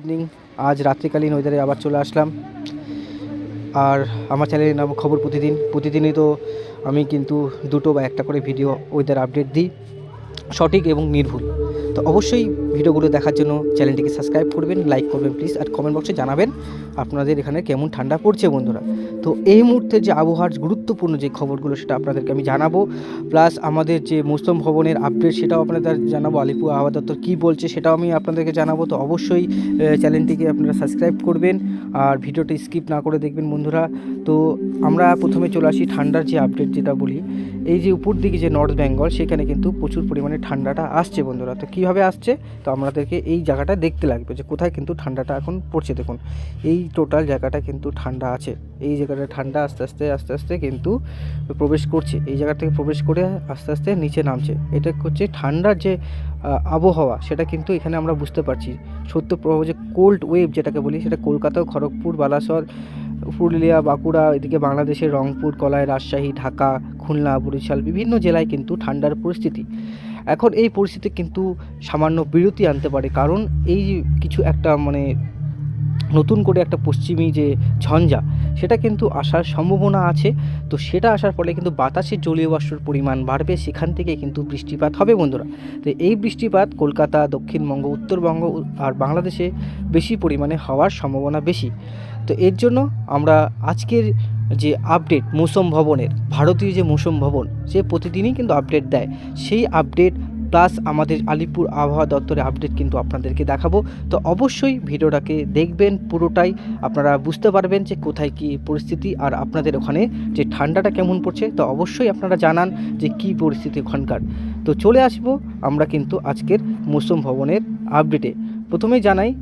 Evening আজ রাত্রিকালীন ওয়েদারে আবার চলে আসলাম। আর আমার চ্যানেলের নাম খবর প্রতিদিন। প্রতিদিনই তো আমি কিন্তু দুটো বা একটা করে ভিডিও ওয়েদার আপডেট দিই। সঠিক এবং নির্ভুল। তো অবশ্যই ভিডিওগুলো দেখার জন্য চ্যানেলটিকে সাবস্ক্রাইব করবেন, লাইক করবেন প্লিজ আর কমেন্ট বক্সে জানাবেন আপনাদের এখানে কেমন ঠান্ডা পড়ছে বন্ধুরা। তো এই মুহূর্তে যে আবহাওয়ার গুরুত্বপূর্ণ যে খবরগুলো সেটা আপনাদেরকে আমি জানাব প্লাস আমাদের যে মৌসুম ভবনের আপডেট সেটাও আপনাদের জানাব, আলিপুর আবহাওয়া দপ্তর কী বলছে সেটাও আমি আপনাদেরকে জানাব। তো অবশ্যই চ্যানেলটিকে আপনারা সাবস্ক্রাইব করবেন আর ভিডিওটি স্কিপ না করে দেখবেন বন্ধুরা। তো আমরা প্রথমে চলে আসি ঠান্ডার যে আপডেট যেটা বলি এই যে উপর দিকে যে নর্থ বেঙ্গল সেখানে কিন্তু প্রচুর পরিমাণে ঠান্ডাটা আসছে বন্ধুরা। তো কীভাবে আসছে? তো আমাদেরকে এই জায়গাটা দেখতে লাগবে যে কোথায় কিন্তু ঠান্ডাটা এখন পড়ছে। দেখুন, এই টোটাল জায়গাটা কিন্তু ঠান্ডা আছে। এই জায়গাটা ঠান্ডা আস্তে আস্তে আস্তে আস্তে কিন্তু প্রবেশ করছে। এই জায়গা থেকে প্রবেশ করে আস্তে আস্তে নিচে নামছে। এটা হচ্ছে ঠান্ডার যে আবহাওয়া, সেটা কিন্তু এখানে আমরা বুঝতে পারছি। সত্য প্রভাব যে কোল্ড ওয়েভ যেটাকে বলি, সেটা কলকাতা, খড়গপুর, বালাসর পুরুলিয়া, বাঁকুড়া, এদিকে বাংলাদেশের রংপুর কলায় রাজশাহী, ঢাকা, খুলনা, বরিশাল বিভিন্ন জেলায় কিন্তু ঠান্ডার পরিস্থিতি। এখন এই পরিস্থিতি কিন্তু সামান্য বিরতি আনতে পারে, কারণ এই কিছু একটা মানে নতুন করে একটা পশ্চিমী যে ঝঞ্ঝা, সেটা কিন্তু আসার সম্ভাবনা আছে। তো সেটা আসার ফলে কিন্তু বাতাসের জলীয় বাষ্পর পরিমাণ বাড়বে, সেখান থেকে কিন্তু বৃষ্টিপাত হবে বন্ধুরা। তো এই বৃষ্টিপাত কলকাতা, দক্ষিণবঙ্গ, উত্তরবঙ্গ আর বাংলাদেশে বেশি পরিমাণে হওয়ার সম্ভাবনা বেশি। তো এর জন্য আমরা আজকের যে আপডেট মৌসুম ভবনের, ভারতীয় যে মৌসুম ভবন, সে প্রতিদিনই কিন্তু আপডেট দেয়। সেই আপডেট প্লাস আমাদের আলিপুর আবহাওয়া দপ্তরের আপডেট কিন্তু আপনাদেরকে দেখাবো। তো অবশ্যই ভিডিওটাকে দেখবেন পুরোটাই। আপনারা বুঝতে পারবেন যে কোথায় কী পরিস্থিতি আর আপনাদের ওখানে যে ঠান্ডাটা কেমন পড়ছে। তো অবশ্যই আপনারা জানান যে কী পরিস্থিতি ওখানকার। তো চলে আসব আমরা কিন্তু আজকের মৌসুম ভবনের আপডেটে প্রথমেই জানাই,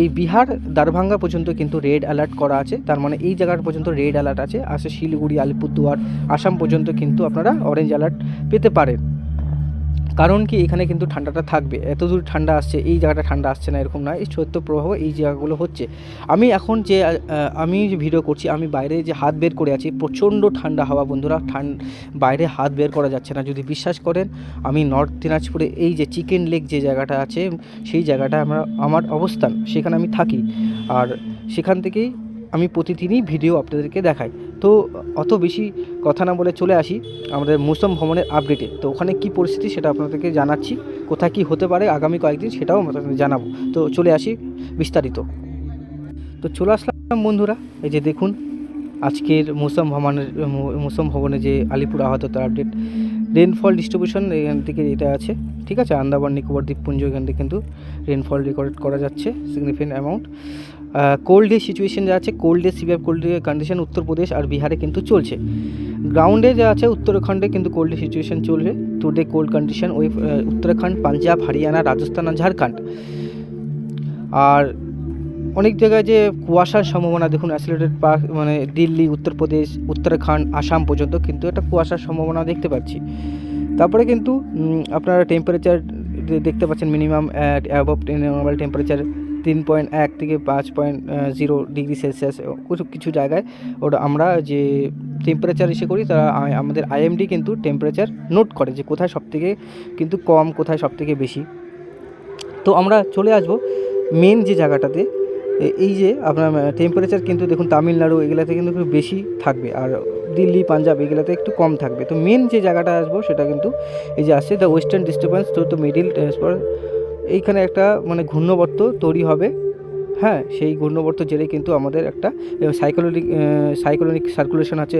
এই বিহার দারভাঙ্গা পর্যন্ত কিন্তু রেড অ্যালার্ট করা আছে। তার মানে এই জায়গার পর্যন্ত রেড অ্যালার্ট আছে। আসে শিলিগুড়ি, আলিপুরদুয়ার, আসাম পর্যন্ত কিন্তু আপনারা অরেঞ্জ অ্যালার্ট পেতে পারেন। কারণ কি এখানে কিন্তু ঠান্ডাটা থাকবে। এত দূর ঠান্ডা আসছে, এই জায়গাটা ঠান্ডা আসছে না, এরকম নয়। এই সত্য প্রভাব এই জায়গাগুলো হচ্ছে। আমি এখন যে আমি যে ভিডিও করছি, আমি বাইরে যে হাত বের করে আছি, প্রচণ্ড ঠান্ডা হাওয়া, বন্ধুরা। ঠান, বাইরে হাত বের করা যাচ্ছে না। যদি বিশ্বাস করেন, আমি নর্থ দিনাজপুরে এই যে চিকেন লেক যে জায়গাটা আছে, সেই জায়গাটা আমরা, আমার অবস্থান, সেখানে আমি থাকি। আর সেখান থেকেই আমি প্রতিদিনই ভিডিও আপনাদেরকে দেখাই। তো অত বেশি কথা না বলে চলে আসি আমাদের মৌসুম ভ্রমণের আপডেটে তো ওখানে কি পরিস্থিতি সেটা আপনাদেরকে জানাচ্ছি, কোথায় কি হতে পারে আগামী কয়েকদিন সেটাও আপনাদের জানাব। তো চলে আসি বিস্তারিত। তো চলে আসলাম বন্ধুরা, এই যে দেখুন, আজকের মৌসুম ভ্রমণের মৌসুম ভবনে যে আলিপুর আহত আপডেট রেনফল ডিস্ট্রিবিউশন এখান থেকে এটা আছে, ঠিক আছে? আন্দামান, নিকোবর, দ্বীপপুঞ্জ এখান থেকে কিন্তু রেনফল রেকর্ড করা যাচ্ছে significant amount cold day situation যা আছে cold day severe cold day condition Uttar Pradesh আর বিহারে কিন্তু চলছে। গ্রাউন্ডে যা আছে, উত্তরাখণ্ডে কিন্তু কোল্ড ডে সিচুয়েশন চলবে। টু ডে কোল্ড কন্ডিশন ওই উত্তরাখণ্ড, পাঞ্জাব, হরিয়ানা, রাজস্থান আর ঝাড়খণ্ড। আর অনেক জায়গায় যে কুয়াশার সম্ভাবনা, দেখুন অ্যাসিলেটেড পার্ক মানে দিল্লি, উত্তরপ্রদেশ, উত্তরাখণ্ড, আসাম পর্যন্ত কিন্তু একটা কুয়াশার সম্ভাবনা দেখতে পাচ্ছি। তারপরে কিন্তু আপনারা টেম্পারেচার দেখতে পাচ্ছেন মিনিমাম অ্যাবভ নর্মাল টেম্পারেচার তিন পয়েন্ট এক থেকে পাঁচ পয়েন্ট জিরো ডিগ্রি সেলসিয়াস কিছু কিছু জায়গায় ওটা আমরা যে টেম্পারেচার এসে করি, তারা আমাদের আইএমডি কিন্তু টেম্পারেচার নোট করে যে কোথায় সবথেকে কিন্তু কম, কোথায় সবথেকে বেশি। তো আমরা চলে আসব মেন যে জায়গাটাতে এই যে আপনার টেম্পারেচার কিন্তু দেখুন তামিলনাড়ু এগুলাতে কিন্তু একটু বেশি থাকবে আর দিল্লি, পাঞ্জাব এগুলাতে একটু কম থাকবে। তো মেন যে জায়গাটা আসব সেটা কিন্তু এই যে আসছে দ্য ওয়েস্টার্ন ডিস্টার্বেন্স তো তো মিডিল এইখানে একটা মানে ঘূর্ণবর্ত তৈরি হবে। হ্যাঁ সেই ঘূর্ণবর্ত জেরে কিন্তু আমাদের একটা সাইক্লোনিক সাইক্লোনিক সার্কুলেশন আছে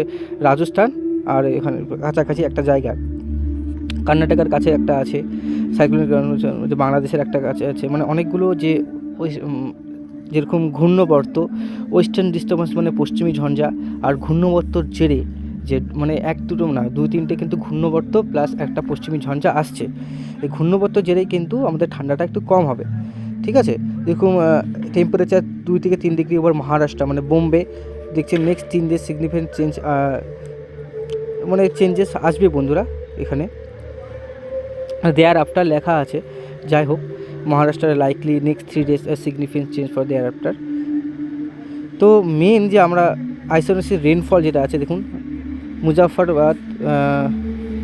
রাজস্থান আর এখানে কাছাকাছি একটা জায়গা। কর্ণাটকের কাছে একটা আছে সাইক্লোনিক যে বাংলাদেশের একটা কাছে আছে। মানে অনেকগুলো যে যেরকম ঘূর্ণবর্ত ওয়েস্টার্ন ডিস্টার্বেন্স মানে পশ্চিমী ঝঞ্ঝা আর ঘূর্ণবর্তর জেরে যে মানে এক দুটো না দুই তিনটে কিন্তু ঘূর্ণবর্ত প্লাস একটা পশ্চিমী ঝঞ্ঝা আসছে। এই ঘূর্ণবর্ত জেরেই কিন্তু আমাদের ঠান্ডাটা একটু কম হবে। ঠিক আছে? দেখুন টেম্পারেচার দুই থেকে তিন ডিগ্রি ওভার মহারাষ্ট্র মানে বোম্বে। দেখছেন নেক্সট তিন ডে সিগনিফিকেন্ট চেঞ্জ মানে চেঞ্জেস আসবে বন্ধুরা এখানে। দেয়ার আফটার লেখা আছে, যাই হোক, মহারাষ্ট্রের likely next three days significant change for thereafter তো মেন যে আমরা আইসোনেসির রেনফল যেটা আছে, দেখুন মুজাফরবাদ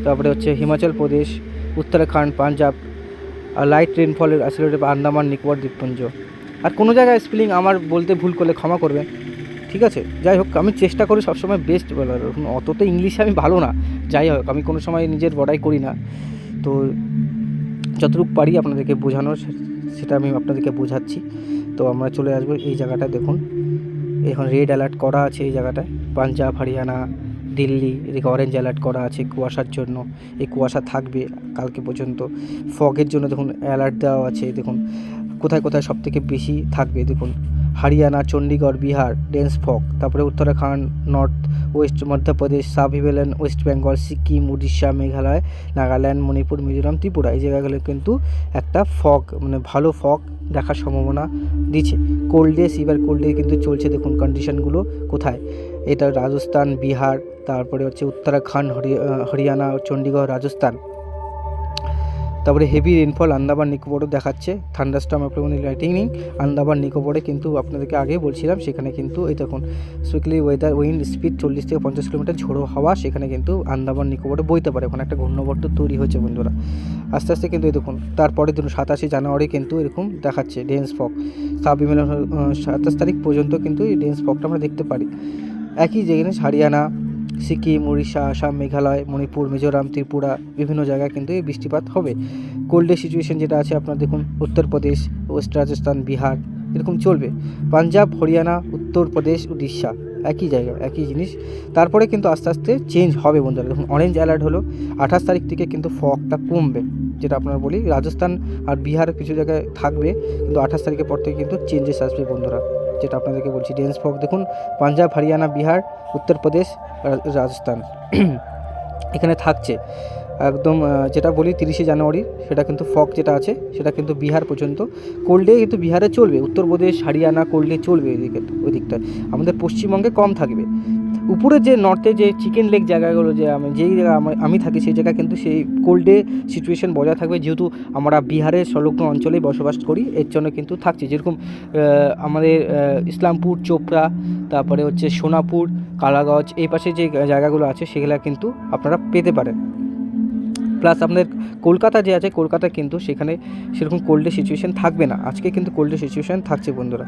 তারপরে হচ্ছে হিমাচল প্রদেশ, উত্তরাখণ্ড, পাঞ্জাব, আর লাইট রেনফলের আসলে আন্দামান, নিকোবর দ্বীপপুঞ্জ। আর কোনো জায়গায় স্পেলিং আমার বলতে ভুল করলে ক্ষমা করবেন। ঠিক আছে? যাই হোক, আমি চেষ্টা করি সবসময় বেস্ট বলার। অত তো ইংলিশে আমি ভালো না। যাই হোক, আমি কোনো সময় নিজের বড়াই করি না। তো যতটুকু পারি আপনাদেরকে বোঝানোর, সেটা আমি আপনাদেরকে বোঝাচ্ছি। তো আমরা চলে আসব এই জায়গাটা দেখুন। এখন রেড অ্যালার্ট করা আছে এই জায়গাটায়। পাঞ্জাব, হরিয়ানা দিল্লি, এদিকে অরেঞ্জ অ্যালার্ট করা আছে কুয়াশার জন্য। এই কুয়াশা থাকবে কালকে পর্যন্ত। ফগের জন্য দেখুন অ্যালার্ট দেওয়া আছে। দেখুন, কোথায় কোথায় সব থেকে বেশি থাকবে? দেখুন, হরিয়ানা চণ্ডীগড় বিহার ডেন্স ফগ তারপরে Uttarakhand north west Madhya Pradesh sub Himalayan west Bengal Sikkim Orissa Meghalaya Nagaland Manipur Mizoram Tripura. এই জায়গাগুলো কিন্তু একটা ফগ মানে ভালো ফগ দেখার সম্ভাবনা দিচ্ছে। Cold day severe cold day কিন্তু চলছে। দেখুন কন্ডিশনগুলো কোথায়? এটা রাজস্থান, বিহার, তারপরে হচ্ছে উত্তরাখণ্ড হরিয়ানা চণ্ডীগড়, রাজস্থান। তারপরে হেভি রেনফল আন্দামান, নিকোবরও দেখাচ্ছে। থান্ডারস্টর্ম আপনার লাইটিনিং আন্দামান, নিকোবরে কিন্তু আপনাদেরকে আগে বলছিলাম, সেখানে কিন্তু এই দেখুন সুইকলি ওয়েদার উইন্ড স্পিড চল্লিশ থেকে পঞ্চাশ কিলোমিটার ঝোড়ো হাওয়া সেখানে কিন্তু আন্দামান, নিকোবরে বইতে পারে। ওখানে একটা ঘূর্ণবর্ত তৈরি হয়েছে বন্ধুরা। আস্তে আস্তে কিন্তু এই দেখুন তারপরে ধরুন সাতাশে জানুয়ারি কিন্তু এরকম দেখাচ্ছে ডেন্স ফক সাবিমেল সাতাশ তারিখ পর্যন্ত কিন্তু এই ডেন্স ফকটা আমরা দেখতে পারি। একই জিনিস হরিয়ানা, সিকিম, উড়িষ্যা, আসাম, মেঘালয়, মণিপুর, মিজোরাম, ত্রিপুরা বিভিন্ন জায়গায় কিন্তু এই বৃষ্টিপাত হবে। কোল্ডে সিচুয়েশন যেটা আছে, আপনার দেখুন উত্তরপ্রদেশ, ওয়েস্ট রাজস্থান, বিহার, এরকম চলবে। পাঞ্জাব, হরিয়ানা, উত্তরপ্রদেশ, উড়িষ্যা, একই জায়গা, একই জিনিস। তারপরে কিন্তু আস্তে আস্তে চেঞ্জ হবে বন্ধুরা। দেখুন অরেঞ্জ অ্যালার্ট হলো, আঠাশ তারিখ থেকে কিন্তু ফগটা কমবে, যেটা আপনারা বলি। রাজস্থান আর বিহার কিছু জায়গায় থাকবে, কিন্তু আঠাশ তারিখের পর থেকে কিন্তু চেঞ্জেস আসবে বন্ধুরা। যেটা আপনাদেরকে বলছি ডেন্স ফগ দেখুন, পাঞ্জাব, হরিয়ানা, বিহার, উত্তরপ্রদেশ রাজস্থান। এখানে থাকছে। একদম যেটা বলি, তিরিশে জানুয়ারি, সেটা কিন্তু ফক যেটা আছে, সেটা কিন্তু বিহার পর্যন্ত। কোল্ডে কিন্তু বিহারে চলবে, উত্তরপ্রদেশ, হরিয়ানা কোল্ডে চলবে ওই দিকে ওই দিকটা আমাদের পশ্চিমবঙ্গে কম থাকবে। উপরে যে নর্থে যে চিকেন লেক জায়গাগুলো যে আমি, যেই জায়গা আমি- থাকি সেই জায়গা কিন্তু সেই কোল্ডে সিচুয়েশন বজায় থাকবে। যেহেতু আমরা বিহারের সংলগ্ন অঞ্চলে বসবাস করি, এর জন্য কিন্তু থাকছে। যেরকম আমাদের ইসলামপুর, চোপড়া, তারপরে হচ্ছে সোনাপুর, কালাগঞ্জ, এই পাশে যে জায়গাগুলো আছে সেগুলো কিন্তু আপনারা পেতে পারেন। প্লাস আপনাদের কলকাতা যে আছে কলকাতা কিন্তু সেখানে সেরকম কোল্ডের সিচুয়েশন থাকবে না। আজকে কিন্তু কোল্ডের সিচুয়েশান থাকছে বন্ধুরা।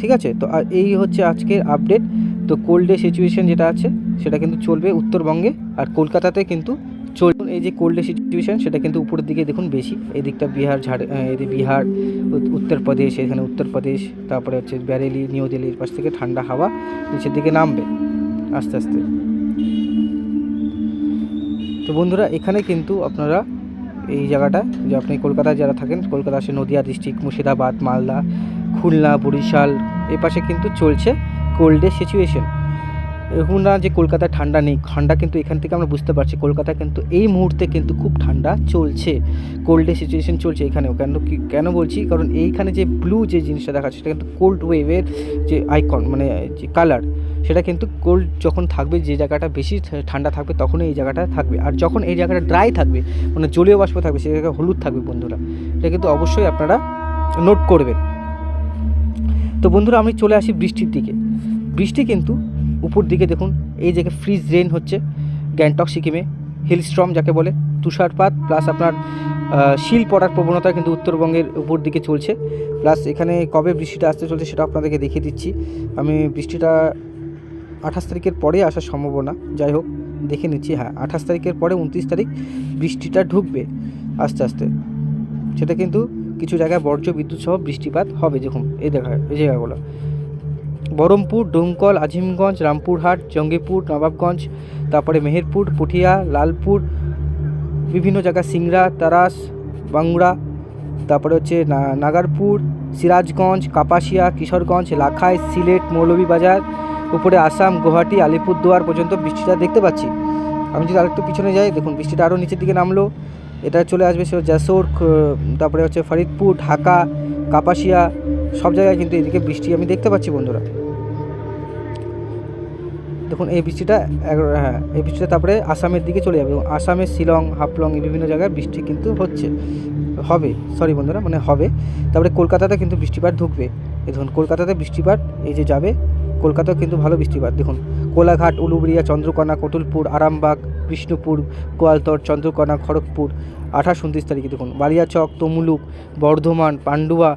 ঠিক আছে? তো এই হচ্ছে আজকের আপডেট তো কোল্ডের সিচুয়েশন যেটা আছে, সেটা কিন্তু চলবে উত্তরবঙ্গে আর কলকাতাতে কিন্তু চলবে এই যে কোল্ডের সিচুয়েশন সেটা কিন্তু উপরের দিকে দেখুন বেশি। এই দিকটা বিহার, ঝাড় এদিকে বিহার উত্তরপ্রদেশ, এখানে উত্তরপ্রদেশ, তারপরে হচ্ছে ব্যারেলি, নিউ দিল্লির পাশ থেকে ঠান্ডা হাওয়া নিচের দিকে নামবে আস্তে আস্তে। তো বন্ধুরা, এখানে কিন্তু আপনারা এই জায়গাটা, যে আপনি কলকাতায় যারা থাকেন, কলকাতা আসে নদিয়া ডিস্ট্রিক্ট, মুর্শিদাবাদ, মালদা খুলনা, বরিশাল এ পাশে কিন্তু চলছে কোল্ডে সিচুয়েশন এখন না যে কলকাতায় ঠান্ডা নেই, ঠান্ডা কিন্তু এখান থেকে আমরা বুঝতে পারছি কলকাতা কিন্তু এই মুহূর্তে কিন্তু খুব ঠান্ডা চলছে। কোল্ডে সিচুয়েশন চলছে এখানেও। কেন কি, কেন বলছি? কারণ এইখানে যে ব্লু যে জিনিসটা দেখাচ্ছে সেটা কিন্তু কোল্ড ওয়েভের যে আইকন মানে যে কালার সেটা কিন্তু কোল্ড যখন থাকবে, যে জায়গাটা বেশি ঠান্ডা থাকবে, তখনই এই জায়গাটা থাকবে। আর যখন এই জায়গাটা ড্রাই থাকবে মানে জলীয় বাষ্প থাকবে সেই জায়গায় হলুদ থাকবে বন্ধুরা, এটা কিন্তু অবশ্যই আপনারা নোট করবেন। তো বন্ধুরা আমি চলে আসি বৃষ্টির দিকে। বৃষ্টি কিন্তু উপর দিকে দেখুন, এই জায়গায় ফ্রিজ রেন হচ্ছে, গ্যাংটক, সিকিমে, হিলস্ট্রম যাকে বলে, তুষারপাত প্লাস আপনার শিল পড়ার প্রবণতা কিন্তু উত্তরবঙ্গের উপর দিকে চলছে। প্লাস এখানে কবে বৃষ্টিটা আসতে চলছে সেটা আপনাদেরকে দেখিয়ে দিচ্ছি। আমি বৃষ্টিটা আঠাশ তারিখের পরে আসার সম্ভাবনা, যাই হোক, দেখে নিচ্ছি হ্যাঁ আঠাশ তারিখের পরে উনত্রিশ তারিখ বৃষ্টিটা ঢুকবে আস্তে আস্তে। সেটা কিন্তু কিছু জায়গায় বর্জ্য, বিদ্যুৎ সহ বৃষ্টিপাত হবে। দেখুন, এই দেখা, এই জায়গাগুলো। বহরমপুর ডোমকল, আজিমগঞ্জ, রামপুরহাট, জঙ্গিপুর, নবাবগঞ্জ, তারপরে মেহেরপুর, পুঠিয়া, লালপুর, বিভিন্ন জায়গা সিংড়া, তারাস বাংড়া তারপরে হচ্ছে নাগারপুর, সিরাজগঞ্জ, কাপাসিয়া, কিশোরগঞ্জ, লাখাই, সিলেট, মৌলভীবাজার, উপরে আসাম, গুয়াহাটি, আলিপুরদুয়ার পর্যন্ত বৃষ্টিটা দেখতে পাচ্ছি। আমি যদি আরেকটু পিছনে যাই, দেখুন, বৃষ্টিটা আরও নিচের দিকে নামলো। এটা চলে আসবে সে খ- তারপরে হচ্ছে ফরিদপুর, ঢাকা, কাপাসিয়া, সব জায়গায় কিন্তু এদিকে বৃষ্টি আমি দেখতে পাচ্ছি বন্ধুরা। দেখুন, এই বৃষ্টিটা হ্যাঁ এই বৃষ্টিটা তারপরে আসামের দিকে চলে যাবে এবং আসামের শিলং, হাফলং বিভিন্ন জায়গায় বৃষ্টি কিন্তু হচ্ছে, হবে সরি বন্ধুরা মানে হবে। তারপরে কলকাতাতে কিন্তু বৃষ্টিপাত ঢুকবে। এই দেখুন, কলকাতাতে বৃষ্টিপাত, এই যে যাবে, কলকাতাও কিন্তু ভালো বৃষ্টিপাত। দেখুন, কোলাঘাট, উলুবেড়িয়া, চন্দ্রকোনা, কতুলপুর, আরামবাগ বিষ্ণুপুর, গোয়ালতর, চন্দ্রকোনা, খড়গপুর। আঠাশ উনত্রিশ তারিখে দেখুন, বালিয়াচক, তমুলুক, বর্ধমান, পান্ডুয়া,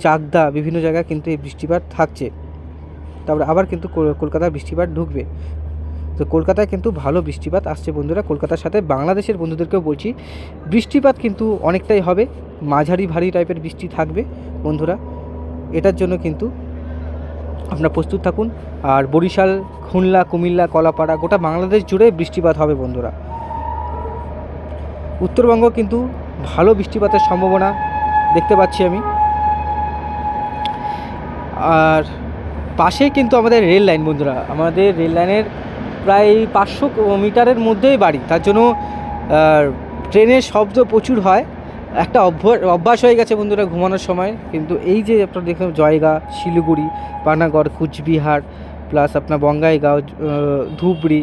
চাকদা বিভিন্ন জায়গায় কিন্তু এই বৃষ্টিপাত থাকছে। তারপরে আবার কিন্তু কল- কলকাতায় বৃষ্টিপাত ঢুকবে। তো কলকাতায় কিন্তু ভালো বৃষ্টিপাত আসছে বন্ধুরা। কলকাতার সাথে বাংলাদেশের বন্ধুদেরকেও বলছি, বৃষ্টিপাত কিন্তু অনেকটাই হবে। মাঝারি ভারী টাইপের বৃষ্টি থাকবে বন্ধুরা। এটার জন্য কিন্তু আপনারা প্রস্তুত থাকুন। আর বরিশাল, খুলনা, কুমিল্লা, কলাপাড়া গোটা বাংলাদেশ জুড়ে বৃষ্টিপাত হবে বন্ধুরা। উত্তরবঙ্গ কিন্তু ভালো বৃষ্টিপাতের সম্ভাবনা দেখতে পাচ্ছি আমি। আর পাশেই কিন্তু আমাদের রেল লাইন বন্ধুরা। আমাদের রেল লাইনের প্রায় পাঁচশো মিটারের মধ্যেই বাড়ি। তার জন্য ট্রেনের শব্দ প্রচুর হয়। একটা অভ্যাস হয়ে গেছে বন্ধুরা ঘুমানোর সময়। কিন্তু এই যে আপনারা দেখলাম জয়গা, শিলিগুড়ি, পানাগড়, কুচবিহার প্লাস আপনার বঙ্গাইগাঁও ধুবড়ি,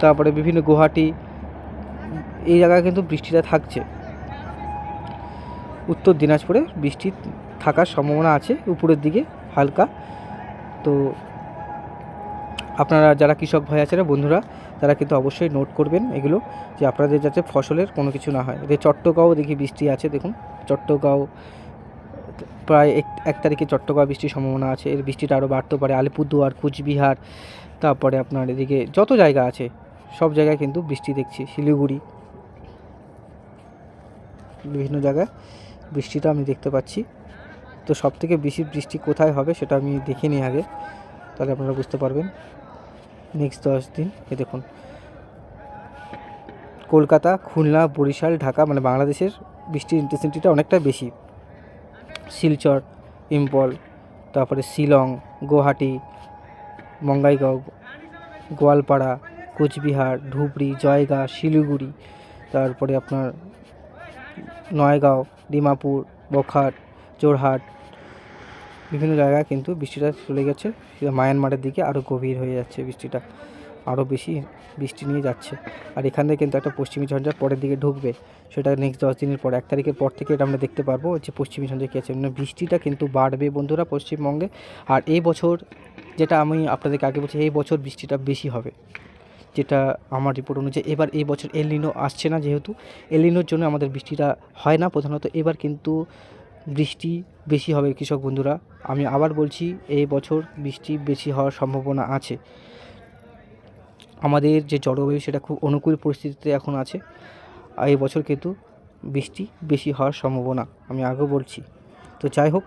তারপরে বিভিন্ন গুয়াহাটি, এই জায়গায় কিন্তু বৃষ্টিটা থাকছে। উত্তর দিনাজপুরে বৃষ্টি থাকার সম্ভাবনা আছে, উপরের দিকে হালকা। তো আপনারা যারা কৃষক ভাই আছেন বন্ধুরা, তারা কিন্তু অবশ্যই নোট করবেন এগুলো, যে আপনাদের যাতে ফসলের কোনো কিছু না হয়। এদের চট্টগাঁও দেখি বৃষ্টি আছে, দেখুন। চট্টগাঁও প্রায় এক এক তারিখে চট্টগাঁও বৃষ্টির সম্ভাবনা আছে। এর বৃষ্টিটা আরও বাড়তে পারে। আলিপুরদুয়ার, কুচবিহার, তারপরে আপনার এদিকে যত জায়গা আছে, সব জায়গায় কিন্তু বৃষ্টি দেখছি। শিলিগুড়ি, বিভিন্ন জায়গায় বৃষ্টিটা আমি দেখতে পাচ্ছি। তো সব থেকে বেশি বৃষ্টি কোথায় হবে সেটা আমি দেখে নিই আগে। তাহলে আপনারা বুঝতে পারবেন। নেক্সট দশ দিন এ দেখুন। কলকাতা, খুলনা, বরিশাল, ঢাকা মানে বাংলাদেশের বৃষ্টির ইন্টেন্সিটিটা অনেকটা বেশি। শিলচর, ইম্পল, তারপরে শিলং, গুয়াহাটি বঙ্গাইগাঁও গোয়ালপাড়া, কোচবিহার, ধুবড়ি, জয়গা, শিলিগুড়ি, তারপরে আপনার নয়গাঁও, ডিমাপুর, বখাট জোরহাট বিভিন্ন জায়গায় কিন্তু বৃষ্টিটা চলে গেছে। মায়ানমারের দিকে আরও গভীর হয়ে যাচ্ছে বৃষ্টিটা। আরও বেশি বৃষ্টি নিয়ে যাচ্ছে। আর এখান থেকে কিন্তু একটা পশ্চিমী ঝঞ্ঝা পরের দিকে ঢুকবে। সেটা নেক্সট দশ দিনের পর। এক তারিখের পর থেকে এটা আমরা দেখতে পারব যে পশ্চিমী ঝঞ্ঝা কী আছে। মানে বৃষ্টিটা কিন্তু বাড়বে বন্ধুরা পশ্চিমবঙ্গে। আর এই বছর যেটা আমি আপনাদেরকে আগে বলছি, এই বছর বৃষ্টিটা বেশি হবে। যেটা আমার রিপোর্ট অনুযায়ী এবার এই বছর এলিনো আসছে না যেহেতু। এলিনোর জন্য আমাদের বৃষ্টিটা হয় না প্রধানত। এবার কিন্তু বৃষ্টি বেশি হবে কৃষক বন্ধুরা। আমি আবার বলছি, এই বছর বৃষ্টি বেশি হওয়ার সম্ভাবনা আছে। আমাদের যে জলবায়ু সেটা খুব অনুকূল পরিস্থিতিতে এখন আছে। আর এই বছর কিন্তু বৃষ্টি বেশি হওয়ার সম্ভাবনা, আমি আগেও বলছি। তো যাই হোক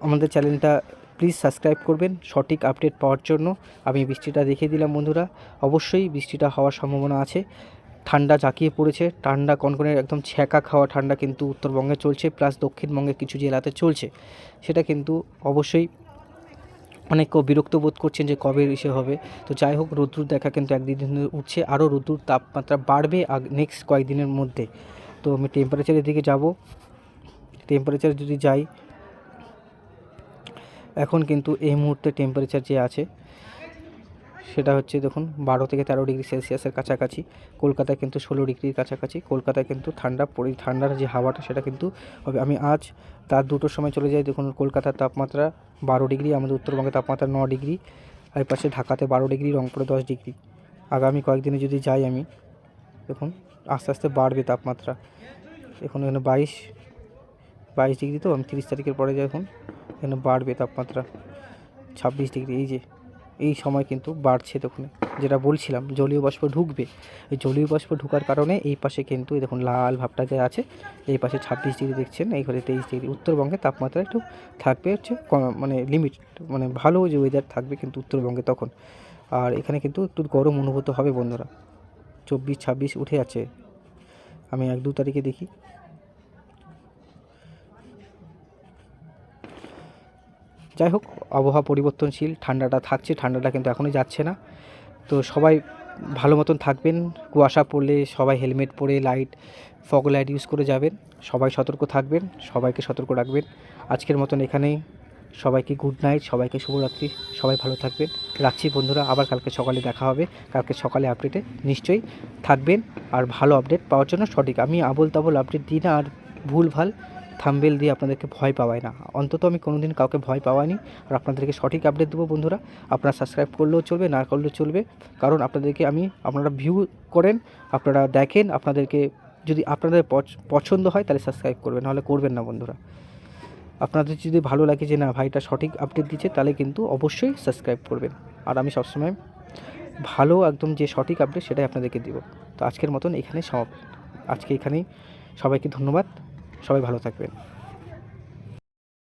আমাদের চ্যানেলটা প্লিজ সাবস্ক্রাইব করবেন, সঠিক আপডেট পাওয়ার জন্য। আমি বৃষ্টিটা দেখিয়ে দিলাম বন্ধুরা। অবশ্যই বৃষ্টিটা হওয়ার সম্ভাবনা আছে। ঠান্ডা জাঁকিয়ে পড়েছে, ঠান্ডা কনকনে একদম ছ্যাঁকা খাওয়া ঠান্ডা কিন্তু উত্তরবঙ্গে চলছে, প্লাস দক্ষিণবঙ্গে কিছু জেলাতে চলছে। সেটা কিন্তু অবশ্যই অনেক বিরক্ত বোধ করছেন যে কবে এসে হবে। তো যাই হোক রোদ্দুর দেখা কিন্তু একদিন দিন উঠছে, আরও রোদ্দুর তাপমাত্রা বাড়বে নেক্সট কয়েকদিনের মধ্যে। তো আমি টেম্পারেচারের দিকে যাব। টেম্পারেচার যদি যাই, এখন কিন্তু এই মুহূর্তে টেম্পারেচার যে আছে সেটা হচ্ছে দেখুন, বারো থেকে তেরো ডিগ্রি সেলসিয়াসের কাছাকাছি, কলকাতায় কিন্তু ষোলো ডিগ্রির কাছাকাছি, কলকাতায় কিন্তু ঠান্ডা, পরি, ঠান্ডার যে হাওয়াটা সেটা কিন্তু হবে। আমি আজ তার দুটোর সময় চলে যাই, দেখুন কলকাতার তাপমাত্রা বারো ডিগ্রি, আমাদের উত্তরবঙ্গের তাপমাত্রা ন ডিগ্রি, আর পাশে ঢাকাতে বারো ডিগ্রি, রংপুরে দশ ডিগ্রি। আগামী কয়েকদিনে যদি যাই আমি, দেখুন আস্তে আস্তে বাড়বে তাপমাত্রা। এখন এখানে বাইশ বাইশ ডিগ্রি তো, আমি তিরিশ তারিখের পরে যাই এখন, এখানে বাড়বে তাপমাত্রা, ছাব্বিশ ডিগ্রি, এই যে। এই সময় কিন্তু বাড়ছে দেখুন, যেটা বলছিলাম, জলীয় বাষ্প ঢুকবে। এই জলীয় বাষ্প ঢুকার কারণে এই পাশে কিন্তু দেখুন লাল ভাবটা যে আছে, এই পাশে ছাব্বিশ ডিগ্রি দেখছেন, এই ঘরে তেইশ ডিগ্রি। উত্তরবঙ্গে তাপমাত্রা একটু থাকবে হচ্ছে মানে লিমিট মানে ভালো যে ওয়েদার থাকবে কিন্তু উত্তরবঙ্গে তখন। আর এখানে কিন্তু একটু গরম অনুভূত হবে বন্ধুরা। চব্বিশ ছাব্বিশ উঠে আছে। আমি এক দু তারিখে দেখি। যাই হোক, আবহাওয়া পরিবর্তনশীল, ঠান্ডাটা থাকছে, ঠান্ডাটা কিন্তু এখনই যাচ্ছে না। তো সবাই ভালো মতন থাকবেন, কুয়াশা পড়লে সবাই হেলমেট পরে লাইট, ফগ লাইট ইউজ করে যাবেন, সবাই সতর্ক থাকবেন, সবাইকে সতর্ক রাখবেন। আজকের মতন এখানেই, সবাইকে গুড নাইট সবাইকে শুভরাত্রি, সবাই ভালো থাকবেন। রাখছি বন্ধুরা, আবার কালকে সকালে দেখা হবে, কালকে সকালে আপডেটে নিশ্চয়ই থাকবেন। আর ভালো আপডেট পাওয়ার জন্য সঠিক, আমি আবল তাবল আপডেট দিই না, আর ভুল ভালো থাম্বেল দিয়ে আপনাদেরকে ভয় পাওয়াই না। অন্তত আমি কোনোদিন কাউকে ভয় পাওয়াইনি। আর আপনাদেরকে সঠিক আপডেট দেবো বন্ধুরা। আপনারা সাবস্ক্রাইব করলেও চলবে, না করলেও চলবে। কারণ আপনাদেরকে আমি, আপনারা ভিউ করেন, আপনারা দেখেন, আপনাদেরকে যদি আপনাদের পছ- পছন্দ হয় তাহলে সাবস্ক্রাইব করবেন, নাহলে করবেন না বন্ধুরা। আপনাদের যদি ভালো লাগে যে, না ভাইটা সঠিক আপডেট দিচ্ছে তাহলে কিন্তু অবশ্যই সাবস্ক্রাইব করবেন। আর আমি সবসময় ভালো একদম যে সঠিক আপডেট সেটাই আপনাদেরকে দিব। তো আজকের মতন এখানে সমাপ্ত। আজকে এখানেই সবাইকে ধন্যবাদ। সবাই ভালো থাকবেন।